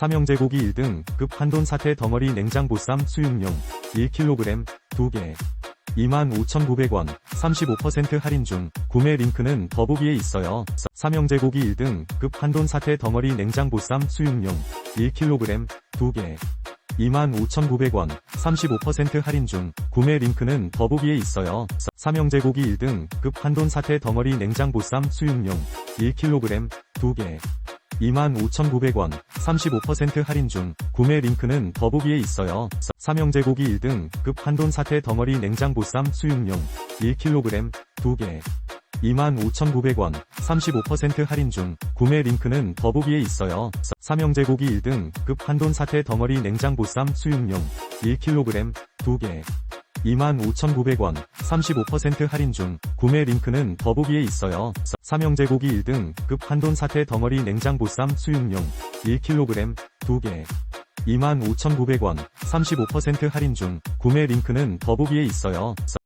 삼형제고기 1등 급 한돈 사태 덩어리 냉장보쌈 수육용 1kg 2개 25,900원 35% 할인 중 구매 링크는 더보기에 있어요. 사- 삼형제고기 1등 급 한돈 사태 덩어리 냉장보쌈 수육용 1kg 2개 25,900원 35% 할인 중 구매 링크는 더보기에 있어요. 사- 삼형제고기 1등 급 한돈 사태 덩어리 냉장보쌈 수육용 1kg 2개 25,900원 35% 할인 중 구매 링크는 더보기에 있어요. 사- 삼형제 고기 1등 급 한돈 사태 덩어리 냉장 보쌈 수육용 1kg 2개 25,900원 35% 할인 중 구매 링크는 더보기에 있어요. 사- 삼형제 고기 1등 급 한돈 사태 덩어리 냉장 보쌈 수육용 1kg 2개 25,900원 35% 할인 중 구매 링크는 더보기에 있어요. 사- 삼형제고기 1등 급 한돈 사태 덩어리 냉장 보쌈 수육용 1kg 2개 25,900원 35% 할인 중 구매 링크는 더보기에 있어요. 사-